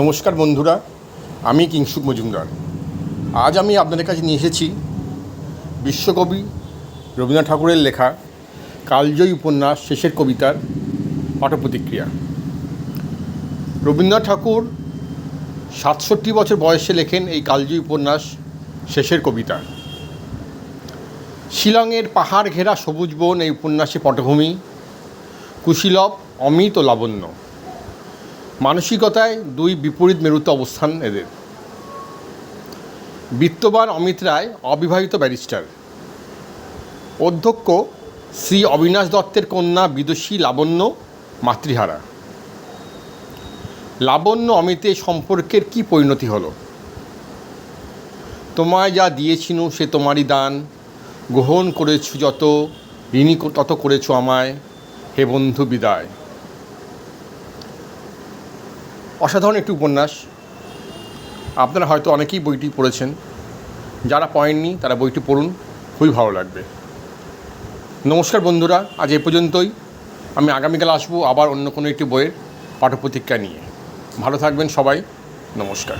নমস্কার বন্ধুরা, আমি কিংসুক মজুমদার। আজ আমি আপনাদের কাছে নিয়ে এসেছি বিশ্বকবি রবীন্দ্রনাথ ঠাকুরের লেখা কালজয়ী উপন্যাস শেষের কবিতার পাঠপ্রতিক্রিয়া রবীন্দ্রনাথ ঠাকুর সাতষট্টি বছর বয়সে লেখেন এই কালজয়ী উপন্যাস শেষের কবিতা। শিলংয়ের পাহাড় ঘেরা সবুজ বন এই উপন্যাসে পটভূমি, কুশীলভ, অমিত ও লাবণ্য। মানসিকতায় দুই বিপরীত মেরুতে অবস্থান এদের। বিত্তবান অমিত রায়, অবিবাহিত ব্যারিস্টার। অধ্যক্ষ শ্রী অবিনাশ দত্তের কন্যা বিদুষী লাবণ্য, মাতৃহারা। লাবণ্য অমিতে সম্পর্কের কি পরিণতি হলো? তোমায় যা দিয়েছিনু সে তোমারই দান। গ্রহণ করেছ যত, ঋণী তত করেছ আমায়। হে বন্ধু বিদায়। অসাধারণ একটি উপন্যাস। আপনারা হয়তো অনেকেই বইটি পড়েছেন। যারা পড়েননি, তারা বইটি পড়ুন, খুবই ভালো লাগবে। নমস্কার বন্ধুরা, আজ এ পর্যন্তই। আমি আগামীকাল আসব আবার অন্য কোনো একটি বইয়ের পাঠ্যপ্রতিজ্ঞা নিয়ে। ভালো থাকবেন সবাই। নমস্কার।